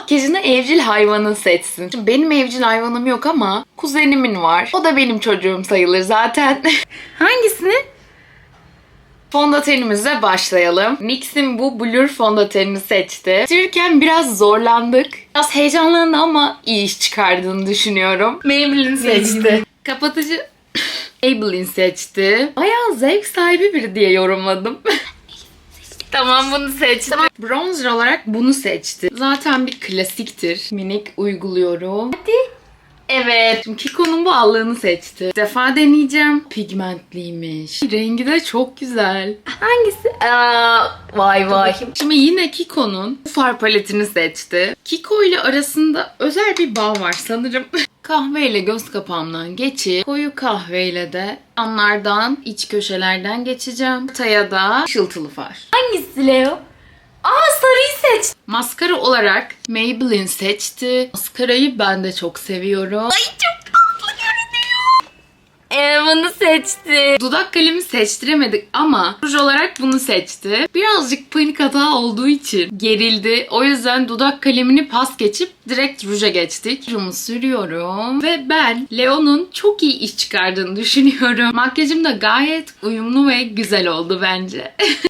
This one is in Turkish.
makyajını evcil hayvanın seçsin. Şimdi benim evcil hayvanım yok ama kuzenimin var. O da benim çocuğum sayılır zaten. Hangisini? Fondötenimize başlayalım. NYX'in bu Blur fondötenini seçti. Sürürken biraz zorlandık. Biraz heyecanlandı ama iyi iş çıkardığını düşünüyorum. Maybelline seçti. Kapatıcı Maybelline seçti. Bayağı zevk sahibi biri diye yorumladım. Tamam bunu seçtim. Bronzer olarak bunu seçti. Zaten bir klasiktir. Minik uyguluyorum. Hadi. Evet. Şimdi Kiko'nun bu allığını seçti. Bir defa deneyeceğim. Pigmentliymiş. Rengi de çok güzel. Hangisi? Aa, vay vay. Şimdi yine Kiko'nun bu far paletini seçti. Kiko ile arasında özel bir bağ var sanırım. Kahveyle göz kapağımdan geçip koyu kahveyle de yanlardan, iç köşelerden geçeceğim. Ortaya da ışıltılı far. Hangisi Leo? Aa sarıyı seç. Maskara olarak Maybelline seçti. Maskarayı ben de çok seviyorum. Ay çok. Bunu seçti. Dudak kalemi seçtiremedik ama ruj olarak bunu seçti. Birazcık panik hata olduğu için gerildi. O yüzden dudak kalemini pas geçip direkt ruja geçtik. Rujumu sürüyorum ve ben Leo'nun çok iyi iş çıkardığını düşünüyorum. Makyajım da gayet uyumlu ve güzel oldu bence.